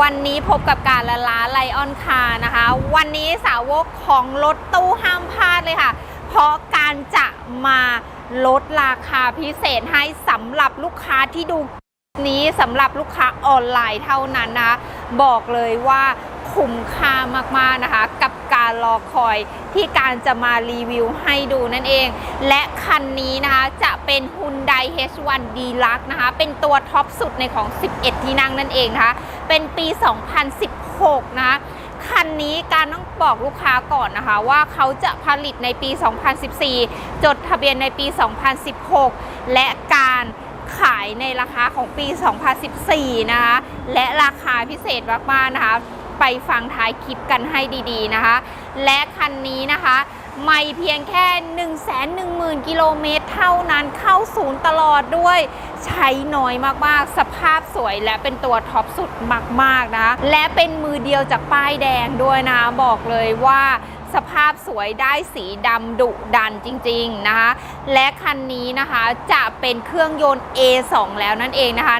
วันนี้พบกับการละล้าไลออนคาร์นะคะ วันนี้สาวกของรถตู้ห้ามพลาดเลยค่ะ เพราะการจะมาลดราคาพิเศษให้สำหรับลูกค้าที่ดูนี้สำหรับลูกค้าออนไลน์เท่านั้นนะคะบอกเลยว่า คุ้มค่ามากๆนะคะ กับการรอคอยที่การจะมารีวิวให้ดูนั่นเอง และคันนี้นะคะจะเป็น Hyundai H1 Deluxe นะคะ เป็นตัวท็อปสุดในของ 11 ที่นั่งนั่นเองนะคะ เป็นปี 2016 นะคะคันนี้การต้องบอกลูกค้าก่อนนะคะ ว่าเขาจะผลิตในปี 2014 จดทะเบียนในปี 2016 และการขายในราคาของปี 2014 นะคะ และราคาพิเศษมากๆนะคะ ไปฟังท้ายคลิปกันให้ดีๆนะคะ และคันนี้นะคะไม่เพียงแค่ 1 1 0 0 0 0 กิโลเมตรเท่านั้นเข้าศูนย์ตลอดด้วย ใช้น้อยมากๆ สภาพสวยและเป็นตัวท็อปสุดมากๆนะคะ และเป็นมือเดียวจากป้ายแดงด้วยนะคะบอกเลยว่า สภาพสวยได้สีดำดุดันจริงๆนะคะ และคันนี้นะคะจะเป็นเครื่องยนต์ A2 แล้วนั่นเองนะคะ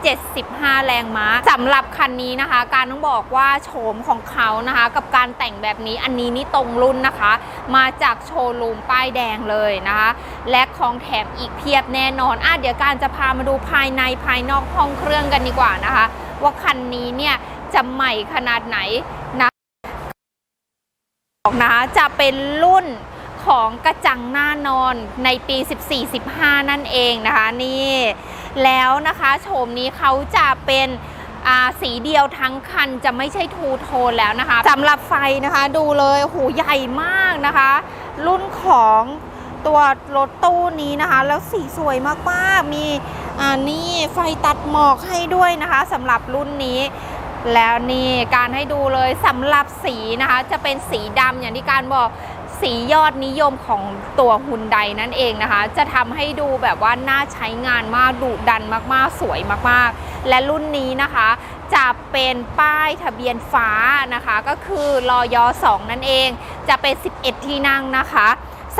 175 แรงม้าสำหรับคันนี้นะคะ การต้องบอกว่าโฉมของเขานะคะ กับการแต่งแบบนี้อันนี้นี่ตรงรุ่นนะคะ มาจากโชว์รูมป้ายแดงเลยนะคะ และของแถมอีกเพียบแน่นอนอะเดี๋ยวการจะพามาดูภายในภายนอกห้องเครื่องกันดีกว่านะคะ ว่าคันนี้เนี่ยจะใหม่ขนาดไหน นะนะจะเป็นรุ่นของกระจังหน้านอนในปี 14-15 นั่นเองนะคะนี่แล้วนะคะโฉมนี้เขาจะเป็นอ่าสีเดียวทั้งคันจะไม่ใช่ทูโทนแล้วนะคะสำหรับไฟนะคะดูเลยโอ้โหใหญ่มากนะคะ รุ่นของตัวรถตู้นี้นะคะ แล้วสีสวยมากๆ มีอ่านี่ไฟตัดหมอกให้ด้วยนะคะสำหรับรุ่นนี้ แล้วนี่การให้ดูเลยสำหรับสีนะคะ จะเป็นสีดำอย่างที่การบอกสียอดนิยมของตัวฮุนไดนั่นเองนะคะ จะทำให้ดูแบบว่าน่าใช้งานมากดุดันมากๆ สวยมากๆ และรุ่นนี้นะคะ จะเป็นป้ายทะเบียนฟ้านะคะ ก็คือรอย2นั่นเอง จะเป็น 11 ที่นั่งนะคะ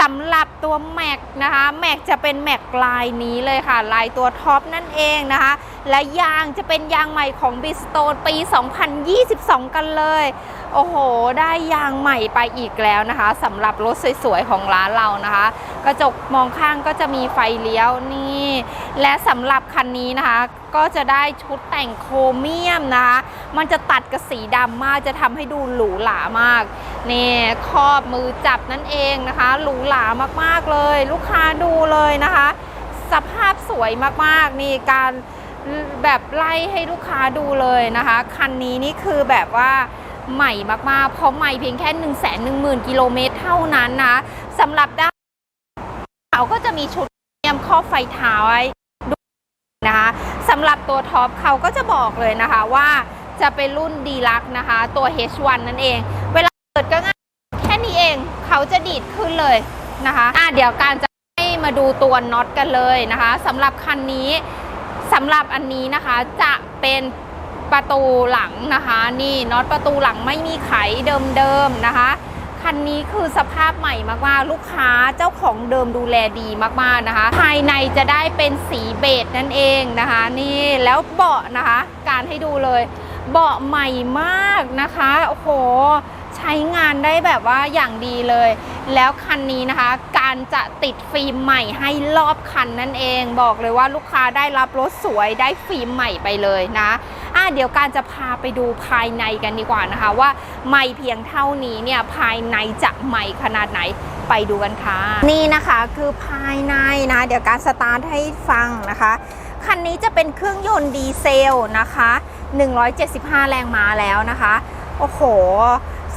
สำหรับตัวแม็กนะคะแม็กจะเป็นแม็กลายนี้เลยค่ะ ลายตัวท็อปนั่นเองนะคะ และยางจะเป็นยางใหม่ของบิสโตนปี 2022 กันเลย โอ้โห ได้ยางใหม่ไปอีกแล้วนะคะสำหรับรถสวยๆ ของร้านเรานะคะ กระจกมองข้างก็จะมีไฟเลี้ยวนี่ และสำหรับคันนี้นะคะ ก็จะได้ชุดแต่งโครเมียมนะคะ มันจะตัดกับสีดำมากจะทำให้ดูหรูหรามาก นี่ครอบมือจับนั่นเองนะคะหรูหรามากๆเลย ลูกค้าดูเลยนะคะ สภาพสวยมากๆ นี่การแบบไล่ให้ลูกค้าดูเลยนะคะ คันนี้นี่คือแบบว่าใหม่มากๆ เพราะใหม่เพียงแค่ 1 1 0 0 0 0 กิโลเมตรเท่านั้นนะสำหรับด้านเขาก็จะมีชุดเตรียมครอไฟท้ายด้วยนะคะสำหรับตัวท็อปเขาก็จะบอกเลยนะคะว่าจะเป็นรุ่นดีลักนะคะ ตัว H1 นั่นเองเวลา เปิดก็ง่ายแค่นี้เองเขาจะดีดขึ้นเลยนะคะอะเดี๋ยวการจะให้มาดูตัวน็อตกันเลยนะคะสำหรับคันนี้สำหรับอันนี้นะคะจะเป็นประตูหลังนะคะนี่น็อตประตูหลังไม่มีไขเดิมๆนะคะคันนี้คือสภาพใหม่มากๆลูกค้าเจ้าของเดิมดูแลดีมากๆนะคะ ภายในจะได้เป็นสีเบจนั่นเองนะคะ นี่แล้วเบาะนะคะ การให้ดูเลย เบาะใหม่มากนะคะโอ้โห ช้งานได้แบบว่าอย่างดีเลย แล้วคันนี้นะคะ การจะติดฟิล์มใหม่ให้รอบคันนั่นเอง บอกเลยว่าลูกค้าได้รับรถสวยได้ฟิล์มใหม่ไปเลยนะอะเดี๋ยวการจะพาไปดูภายในกันดีกว่านะคะว่าใหม่เพียงเท่านี้เนี่ยภายในจะใหม่ขนาดไหนไปดูกันค่ะ นี่นะคะคือภายในนะ เดี๋ยวการสตาร์ทให้ฟังนะคะคันนี้จะเป็นเครื่องยนต์ดีเซลนะคะ 175 แรงม้าแล้วนะคะ โอ้โห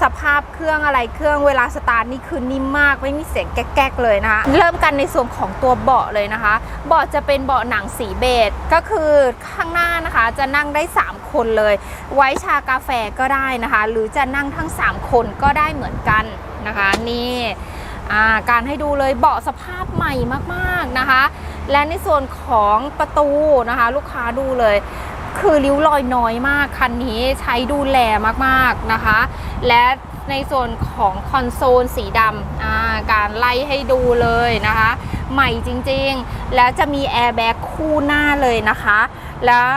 สภาพเครื่องอะไรเครื่องเวลาสตาร์ทนี่คือนิ่มมากไม่มีเสียงแก๊กๆเลยนะคะเริ่มกันในส่วนของตัวเบาะเลยนะคะ เบาะจะเป็นเบาะหนังสีเบจก็คือข้างหน้านะคะจะนั่งได้ 3 คนเลย ไว้ชากาแฟก็ได้นะคะ หรือจะนั่งทั้ง 3 คนก็ได้เหมือนกันนะคะนี่การให้ดูเลยเบาะสภาพใหม่มากๆนะคะ และในส่วนของประตูนะคะ ลูกค้าดูเลย คือริ้วรอยน้อยมาก คันนี้ใช้ดูแลมากๆนะคะ และในส่วนของคอนโซลสีดำการไล่ให้ดูเลยนะคะ ใหม่จริงๆ แล้วจะมีแอร์แบ็กคู่หน้าเลยนะคะ แล้ว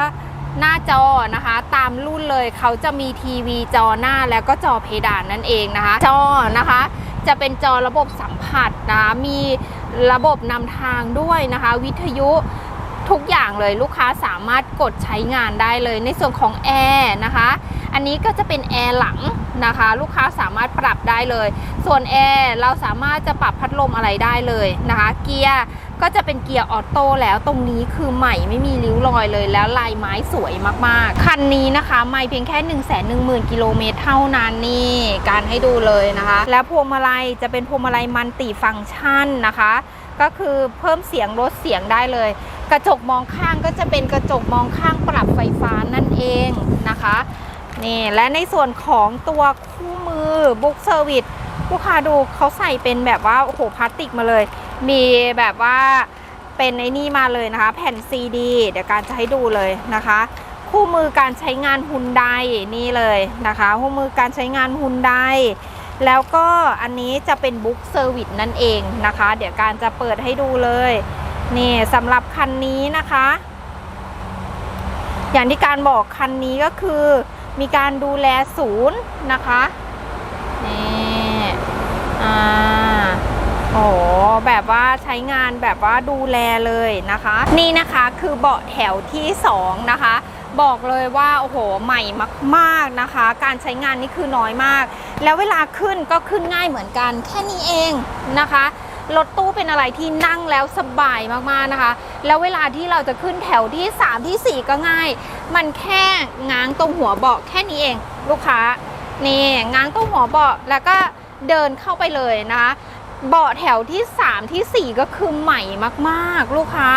หน้าจอนะคะตามรุ่นเลยเขาจะมีทีวีจอหน้าแล้วก็จอเพดานนั่นเองนะคะ จอนะคะ จะเป็นจอระบบสัมผัสนะะมีระบบนำทางด้วยนะคะ วิทยุ ทุกอย่างเลยลูกค้าสามารถกดใช้งานได้เลยในส่วนของแอร์นะคะ อันนี้ก็จะเป็นแอร์หลังนะคะ ลูกค้าสามารถปรับได้เลย ส่วนแอร์เราสามารถจะปรับพัดลมอะไรได้เลยนะคะ เกียร์ก็จะเป็นเกียร์ออโต้แล้วตรงนี้คือใหม่ไม่มีริ้วรอยเลยแล้วลายไม้สวยมากๆ คันนี้นะคะ ไม่เพียงแค่ 1 1 0 0 0 0กิโลเมตรเท่านั้นนี่การให้ดูเลยนะคะ แล้วพวงมาลัยจะเป็นพวงมาลัยมันติฟังก์ชันนะคะ ก็คือเพิ่มเสียงลดเสียงได้เลย กระจกมองข้างก็จะเป็นกระจกมองข้างปรับไฟฟ้านั่นเองนะคะนี่และในส่วนของตัวคู่มือบุ๊กเซอร์วิสลูกค้าดูเขาใส่เป็นแบบว่าโอ้โหพลาสติกมาเลย มีแบบว่าเป็นไอ้นี่มาเลยนะคะ แผ่นซีดีเดี๋ยวการจะให้ดูเลยนะคะ คู่มือการใช้งานฮุนไดนี่เลยนะคะ คู่มือการใช้งานฮุนไดแล้วก็อันนี้จะเป็นบุ๊กเซอร์วิสนั่นเองนะคะ เดี๋ยวการจะเปิดให้ดูเลย นี่สำหรับคันนี้นะคะ อย่างที่การบอกคันนี้ก็คือ มีการดูแลศูนย์นะคะนี่อ่าโอ้แบบว่าใช้งานแบบว่าดูแลเลยนะคะ นี่นะคะคือเบาะแถวที่ 2 นะคะ บอกเลยว่าโอ้โหใหม่มากๆนะคะ การใช้งานนี่คือน้อยมาก แล้วเวลาขึ้นก็ขึ้นง่ายเหมือนกันแค่นี้เองนะคะ รถตู้เป็นอะไรที่นั่งแล้วสบายมากๆนะคะ แล้วเวลาที่เราจะขึ้นแถวที่ 3 ที่ 4 ก็ง่าย มันแค่ง้างตรงหัวเบาะแค่นี้เองลูกค้านี่ง้างตรงหัวเบาะแล้วก็เดินเข้าไปเลยนะคะเบาะแถวที่ 3 ที่ 4 ก็คือใหม่มากๆ ลูกค้า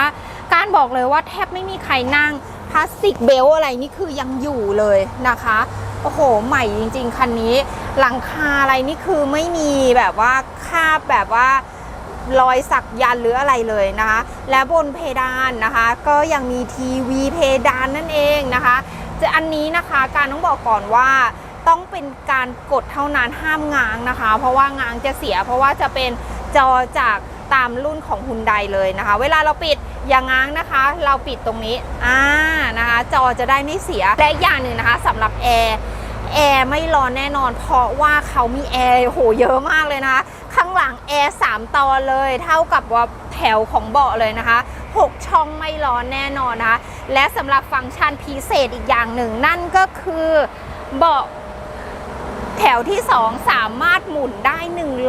การบอกเลยว่าแทบไม่มีใครนั่งพลาสติกเบลอะไรนี่คือยังอยู่เลยนะคะ โอ้โห ใหม่จริง ๆ คันนี้ หลังคาอะไรนี่คือไม่มีแบบว่าคาบแบบว่า รอยสักยันหรืออะไรเลยนะคะ และบนเพดานนะคะ ก็ยังมีทีวีเพดานนั่นเองนะคะจะอันนี้นะคะการต้องบอกก่อนว่าต้องเป็นการกดเท่านั้นห้ามง้างนะคะ เพราะว่าง้างจะเสีย เพราะว่าจะเป็นจอจากตามรุ่นของฮุนไดเลยนะคะ เวลาเราปิดอย่างง้างนะคะ เราปิดตรงนี้อ่านะคะ จอจะได้ไม่เสียและอย่างหนึ่งนะคะสำหรับแอร์แอร์ไม่ร้อนแน่นอน เพราะว่าเขามีแอร์โหเยอะมากเลยนะคะ หลังแอร์3ตอนเลย เท่ากับว่าแถวของเบาะเลยนะคะ 6 ช่องไม่ร้อนแน่นอนนะคะ และสำหรับฟังก์ชันพิเศษอีกอย่างหนึ่ง นั่นก็คือเบาะแถวที่ 2 สามารถหมุนได้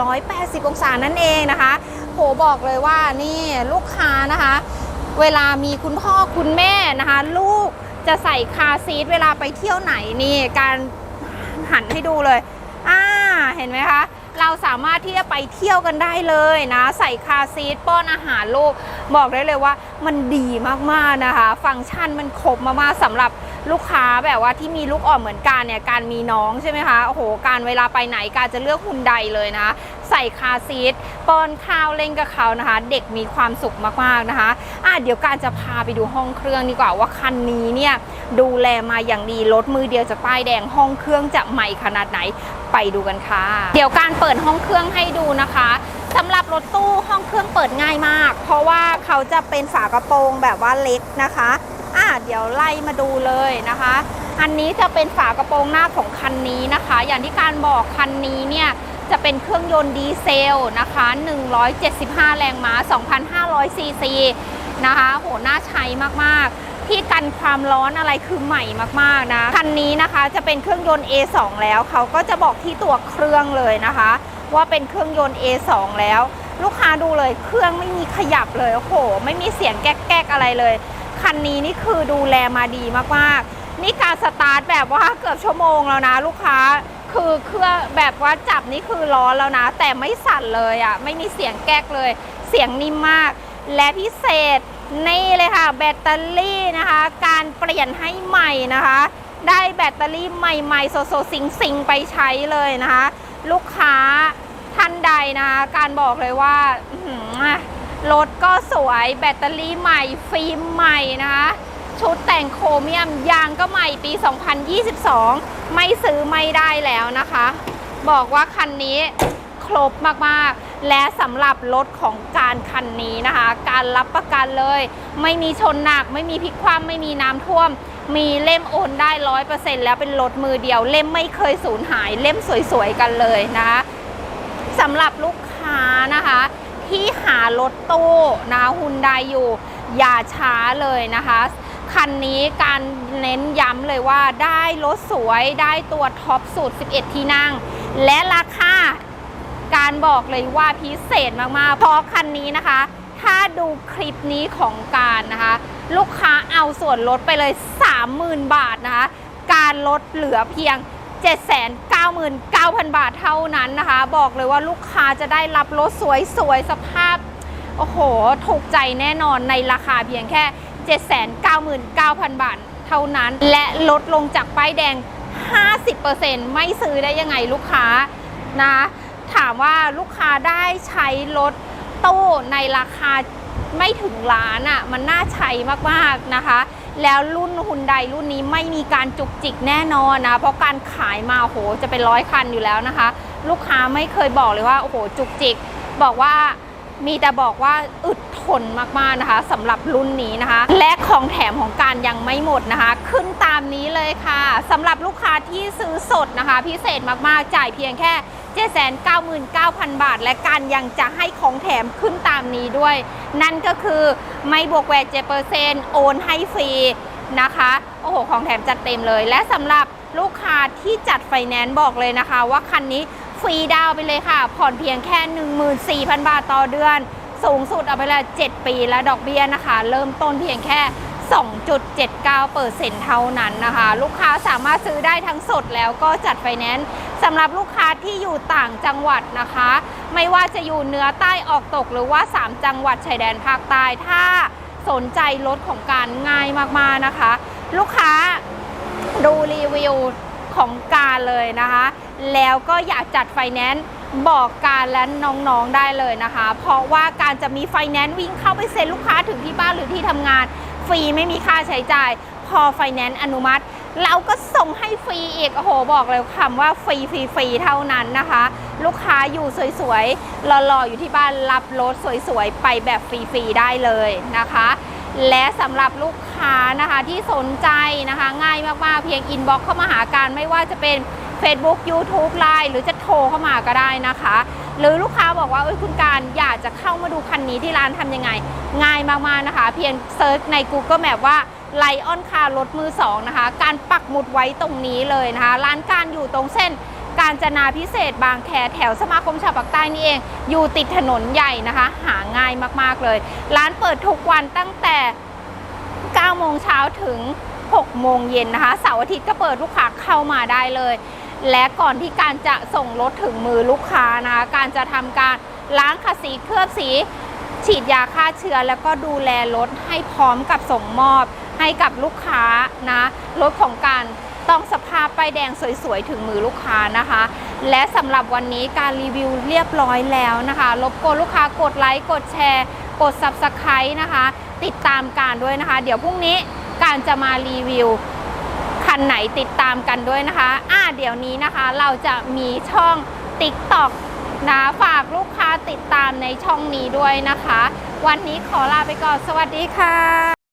180 องศานั่นเองนะคะโหบอกเลยว่านี่ลูกค้านะคะ เวลามีคุณพ่อคุณแม่นะคะ ลูกจะใส่คาซีทเวลาไปเที่ยวไหนนี่ การหันให้ดูเลย อ่า เห็นไหมคะ เราสามารถที่จะไปเที่ยวกันได้เลยนะ ใส่คาซีทป้อนอาหารลูกบอกได้เลยว่ามันดีมากๆนะคะ ฟังก์ชันมันครบมากๆสำหรับ ลูกค้าแบบว่าที่มีลูกอ่อนเหมือนกันเนี่ยการมีน้องใช่ไหมคะโอ้โหการเวลาไปไหนการจะเลือกฮุนไดเลยนะ ใส่คาซีทป้อนข้าวเล่นกับเขานะคะ เด็กมีความสุขมากๆนะคะอะเดี๋ยวการจะพาไปดูห้องเครื่องดีกว่าว่าคันนี้เนี่ยดูแลมาอย่างดีรถมือเดียวจากป้ายแดงห้องเครื่องจะใหม่ขนาดไหนไปดูกันค่ะ เดี๋ยวการเปิดห้องเครื่องให้ดูนะคะสำหรับรถตู้ห้องเครื่องเปิดง่ายมาก เพราะว่าเขาจะเป็นฝากระโปรงแบบว่าเล็กนะคะ เดี๋ยวไล่มาดูเลยนะคะ อันนี้จะเป็นฝากระโปรงหน้าของคันนี้นะคะ อย่างที่การบอกคันนี้เนี่ยจะเป็นเครื่องยนต์ดีเซลนะคะ 175 แรงม้า 2,500 ซีซีนะคะ โห น่าใช้มาก ๆ ที่กันความร้อนอะไรคือใหม่มาก ๆ นะ คันนี้นะคะจะเป็นเครื่องยนต์ A2 แล้ว เขาก็จะบอกที่ตัวเครื่องเลยนะคะ ว่าเป็นเครื่องยนต์ A2 แล้ว ลูกค้าดูเลย เครื่องไม่มีขยับเลย โอ้โห ไม่มีเสียงแก๊ก ๆ อะไรเลย คันนี้นี่คือดูแลมาดีมากๆ นี่การสตาร์ทแบบว่าเกือบชั่วโมงแล้วนะลูกค้า คือเครื่องแบบว่าจับนี่คือร้อนแล้วนะ แต่ไม่สั่นเลยอะ่ะ ไม่มีเสียงแก๊กเลย เสียงนิ่มมาก และพิเศษนี่เลยค่ะ แบตเตอรี่นะคะ การเปลี่ยนให้ใหม่นะคะ ได้แบตเตอรี่ใหม่ๆโซโซซิงซิงไปใช้เลยนะคะ ลูกค้าท่านใดนะ การบอกเลยว่า รถก็สวยแบตเตอรี่ใหม่ ฟิล์มใหม่นะคะชุดแต่งโครเมียมยางก็ใหม่ปี 2022 ไม่ซื้อไม่ได้แล้วนะคะ บอกว่าคันนี้ครบมากๆ และสำหรับรถของการคันนี้นะคะ การรับประกันเลย ไม่มีชนหนัก ไม่มีพลิกคว่ำไม่มีน้ำท่วม มีเล่มโอนได้ร้อยเปอร์เซ็นต์แล้วเป็นรถมือเดียว เล่มไม่เคยสูญหาย เล่มสวยๆกันเลยนะคะสำหรับลูกค้านะคะ ที่หารถตู้นะฮุนไดอยู่ อย่าช้าเลยนะคะ คันนี้การเน้นย้ำเลยว่าได้รถสวยได้ตัวท็อปสุด11 ที่นั่ง และราคาการบอกเลยว่าพิเศษมากๆ เพราะคันนี้นะคะ ถ้าดูคลิปนี้ของการนะคะ ลูกค้าเอาส่วนลดไปเลย 30,000 บาทนะคะ การลดเหลือเพียง 799,000 บาทเท่านั้นนะคะ บอกเลยว่าลูกค้าจะได้รับรถสวยๆสภาพ โอ้โห ถูกใจแน่นอนในราคาเพียงแค่ 799,000 บาทเท่านั้น และลดลงจากป้ายแดง 50%ไม่ซื้อได้ยังไงลูกค้านะ ถามว่าลูกค้าได้ใช้รถตู้ในราคาไม่ถึงล้านอะ่ะ มันน่าใช้มากๆนะคะ แล้วรุ่นฮุนไดรุ่นนี้ไม่มีการจุกจิกแน่นอนนะ เพราะการขายมาโหจะเป็นร้อยคันอยู่แล้วนะคะ ลูกค้าไม่เคยบอกเลยว่าโอ้โหจุกจิก บอกว่ามีแต่บอกว่าอึดทนมากๆนะคะสำหรับรุ่นนี้นะคะ และของแถมของการยังไม่หมดนะคะ ขึ้นตามนี้เลยค่ะสำหรับลูกค้าที่ซื้อสดนะคะ พิเศษมากๆจ่ายเพียงแค่799,000 บาท และการยังจะให้ของแถมขึ้นตามนี้ด้วย นั่นก็คือ ไม่บวกแวด7%โอนให้ฟรีนะคะ โอ้โห ของแถมจัดเต็มเลย และสำหรับลูกค้าที่จัดไฟแนนซ์บอกเลยนะคะ ว่าคันนี้ฟรีดาวไปเลยค่ะ ผ่อนเพียงแค่ 14,000 บาทต่อเดือน สูงสุดเอาไปเลย 7 ปีและดอกเบี้ยนะคะ เริ่มต้นเพียงแค่ 2.79%เท่านั้นนะคะ ลูกค้าสามารถซื้อได้ทั้งสดแล้วก็จัดไฟแนนซ์สำหรับลูกค้าที่อยู่ต่างจังหวัดนะคะ ไม่ว่าจะอยู่เหนือใต้ออกตกหรือว่า 3 จังหวัดชายแดนภาคใต้ถ้าสนใจรถของการง่ายมากๆนะคะ ลูกค้าดูรีวิวของการเลยนะคะ แล้วก็อยากจัดไฟแนนซ์บอกการและน้องๆได้เลยนะคะ เพราะว่าการจะมีไฟแนนซ์วิ่งเข้าไปเซ็นลูกค้าถึงที่บ้านหรือที่ทำงาน ฟรีไม่มีค่าใช้จ่าย พอไฟแนนซ์อนุมัติ เราก็ส่งให้ฟรีอีกโอ้โหบอกเลยคำว่าฟรีฟรีฟรีเท่านั้นนะคะ ลูกค้าอยู่สวยๆหล่อๆอยู่ที่บ้านรับรถสวยๆ ไปแบบฟรีๆได้เลยนะคะ และสำหรับลูกค้านะคะที่สนใจนะคะ ง่ายมากๆ เพียงอินบ็อกเข้ามาหาการไม่ว่าจะเป็น Facebook YouTube Line หรือจะ โทรเข้ามาก็ได้นะคะ หรือลูกค้าบอกว่าเอ้ยคุณการอยากจะเข้ามาดูคันนี้ที่ร้านทำยังไง ง่ายมากๆนะคะ เพียงเซิร์ชใน Google Map ว่าไลออนคารถมือสองนะคะ การปักหมุดไว้ตรงนี้เลยนะคะ ร้านการอยู่ตรงเส้นการจนาพิเศษบางแคแถวสมาคมชาวปากใต้นี่เอง อยู่ติดถนนใหญ่นะคะ หาง่ายมากๆเลย ร้านเปิดทุกวันตั้งแต่ 9 โมงเช้าถึง 6 โมงเย็นนะคะ เสาร์อาทิตย์ก็เปิดลูกค้าเข้ามาได้เลย และก่อนที่การจะส่งรถถึงมือลูกค้านะคะการจะทำการล้างขัดสีเคลือบสี ฉีดยาฆ่าเชื้อ แล้วก็ดูแลรถให้พร้อมกับส่งมอบให้กับลูกค้านะรถของการต้องสภาพป้ายแดงสวยๆ ถึงมือลูกค้านะคะ และสำหรับวันนี้การรีวิวเรียบร้อยแล้วนะคะรบกวนลูกค้ากดไลค์ กดแชร์ กด Subscribe นะคะ ติดตามการด้วยนะคะ เดี๋ยวพรุ่งนี้การจะมารีวิว คันไหนติดตามกันด้วยนะคะ อ่าเดี๋ยวนี้นะคะเราจะมีช่อง TikTok นะฝากลูกค้าติดตามในช่องนี้ด้วยนะคะ วันนี้ขอลาไปก่อน สวัสดีค่ะ